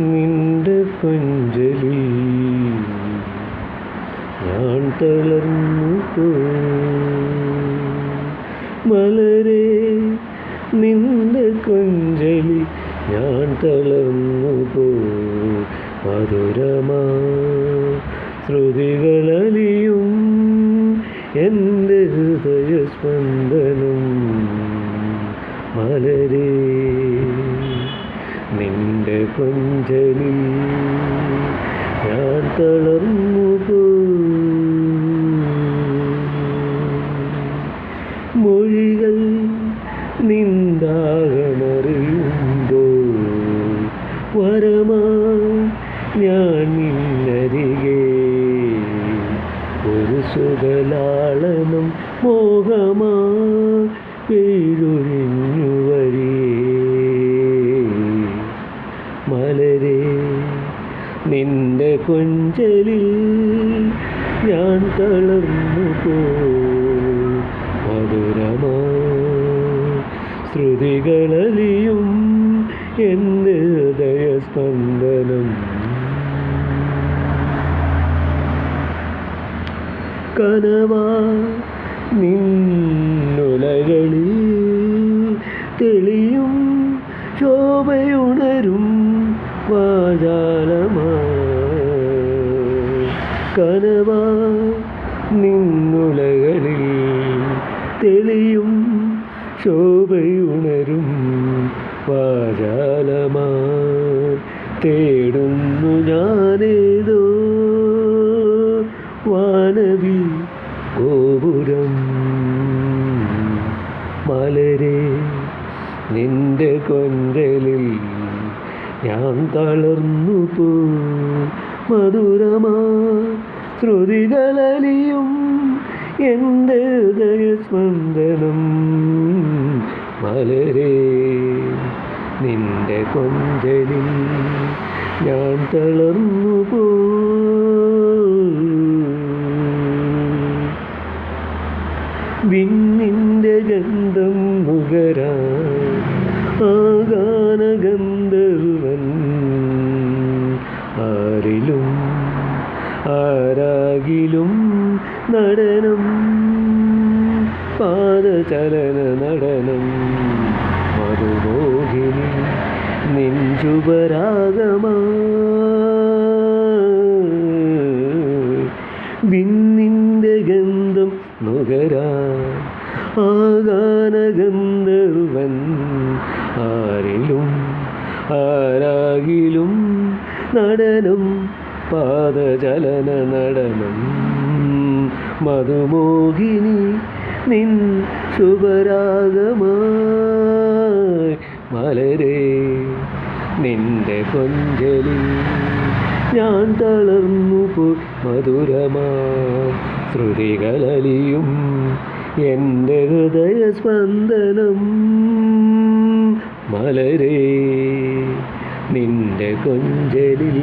നിന്റെ പഞ്ചലി ഞാൻ തളർന്നു മലരെ നിന്റെ കൊഞ്ചലി ഞാൻ തളർന്നു മധുരമാ ശ്രുതികളലിയും എന്റെ ഹൃദയസ്പന്ദനം മലരെ നിന്റെ കൊഞ്ചലിൽ ഞാൻ തളർന്നു മൊഴികൾ നിന്ദാകമറിയുമ്പോൾ വരമാ ഞാൻ നിന്നരികെ. ഒരു സുഖലാളനം മോഹമാ പേരൊഴിഞ്ഞു വരിയേ മലരെ നിന്റെ കൊഞ്ചലിൽ ഞാൻ തളർന്നു പോ മധുരമാ ശ്രുതികളലിയും എന്റെ ഹൃദയസ്പന്ദനം. കനവാ നിന്നുലകളിൽ തെളിയും ശോഭയുണരും വാചാലമാ കനവാ നിന്നുലകളിൽ തെളിയും ശോഭയുണരും വാചാലമാ തേടുന്നു ഞാനേതോ മലരെ നിന്റെ കൊഞ്ചലിൽ ഞാൻ തളർന്നു പോ. മധുരമാ ശ്രുതികളലിയും എന്റെ ഹൃദയസ്പന്ദനം. മലരെ നിന്റെ കൊഞ്ചലിൽ ഞാൻ തളർന്നു പോ. വിണ്ണിന്റെ ഗന്ധം മുഖരാ ആഗാന ഗന്ധർവൻ ആരിലും ആരാകിലും നടനം പാദചലന നടനം മരുമോഹിനി നെഞ്ചുപരാഗമാ. വിണ്ണിന്റെ ഗന്ധം നുകരാ ആഗാനഗന്ധർവൻ ആരിലും ആരാകിലും നടനം പാദചലന നടനം. മധുമോഹിനി നിൻ ശുഭരാഗമായി മലരേ നിന്റെ കൊഞ്ചലിൽ ഞാൻ തളർന്നു പോ മധുരമാ ശ്രുതികളലിയും എന്റെ ഹൃദയസ്പന്ദനം. മലരേ നിന്റെ കൊഞ്ചലിൽ